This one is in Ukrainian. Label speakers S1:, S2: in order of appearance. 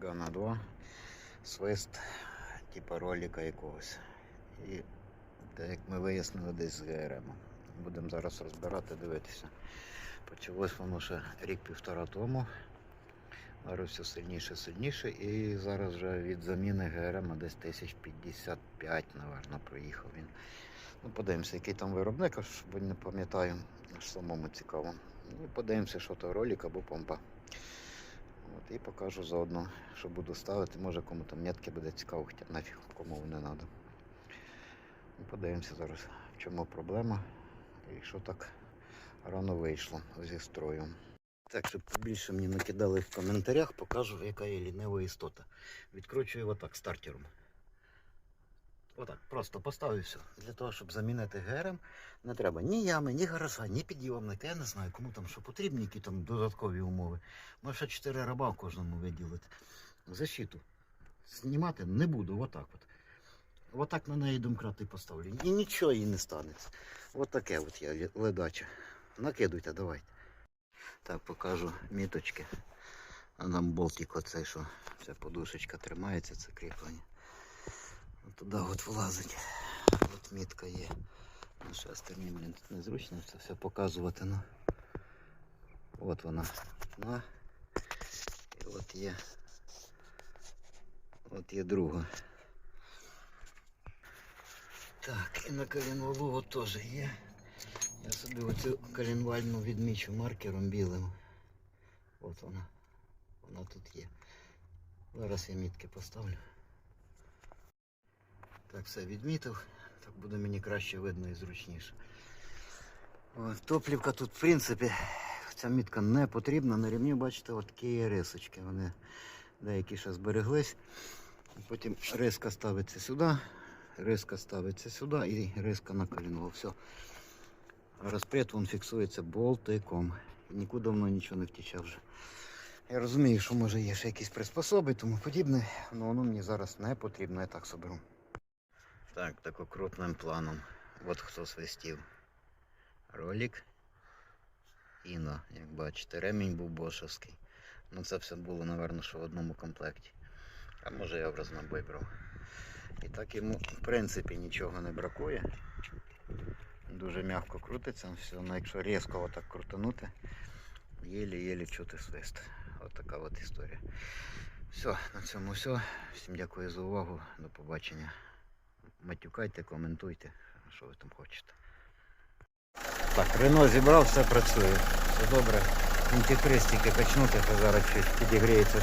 S1: Мегана 2, свист, типу ролика якогось. І так як ми вияснили десь з ГРМ. Будемо зараз розбирати, дивитися. Почалось воно ще рік-півтора тому. Зараз все сильніше, сильніше. І зараз вже від заміни ГРМ десь 1055, напевно, проїхав він. Ну, подивимося, який там виробник, аж не пам'ятаю, аж самому цікаво. Ну, подивимося, що то ролик або помпа. І покажу заодно, що буду ставити. Може кому там метки буде цікаво, хоча нафіг кому не треба. Ну, подивимося зараз, в чому проблема і що так рано вийшло зі строю. Так, щоб побільше мені накидали в коментарях, покажу, яка є лінива істота. Відкручую отак стартером. Отак, просто поставив все. Для того, щоб замінити ГРМ, не треба ні ями, ні гаража, ні підйомника. Я не знаю, кому там що потрібні, які там додаткові умови. Може ще 4 раба в кожному виділити. Защиту. Знімати не буду, отак от. Отак на неї домкрати поставлю. І нічого їй не станеться. Отаке от я ледача. Накидуйте, давайте. Так, покажу міточки. А нам болтик оцей, що ця подушечка тримається, це кріплення. Туди от влазить. От мітка є. Ну, шестерні, блін, тут незручно це все показувати. Ну. От вона. Ну. І от є. От є друга. Так, і на колінвалу теж є. Я собі оцю колінвальну відмічу маркером білим. От вона. Вона тут є. Зараз я мітки поставлю. Так, все відмітив. Так буде мені краще видно і зручніше. Топлівка тут, в принципі, ця мітка не потрібна. На рівні, бачите, от такі рисочки. Вони деякі ще збереглись. Потім риска ставиться сюди, риска ставиться сюди і риска на коліно. Все. Розпред він фіксується болтиком. Нікуди воно нічого не втіче вже. Я розумію, що може є ще якісь приспособи тому подібне, але воно мені зараз не потрібно, я так соберу. Так, так крупним планом. От хто свистів. Ролик. Іно, як бачите, ремінь був бошовський. Ну це все було, напевно, що в одному комплекті. А може я в рознобой брав. І так йому, в принципі, нічого не бракує. Дуже м'яко крутиться, все, ну якщо різко отак крутанути, єлі-єлі чути свист. От така от історія. Все, на цьому все. Всім дякую за увагу. До побачення. Матюкайте, коментуйте, що ви там хочете. Так, Рено зібрав, все працює. Все добре. Антикристики качнути, зараз щось підігріється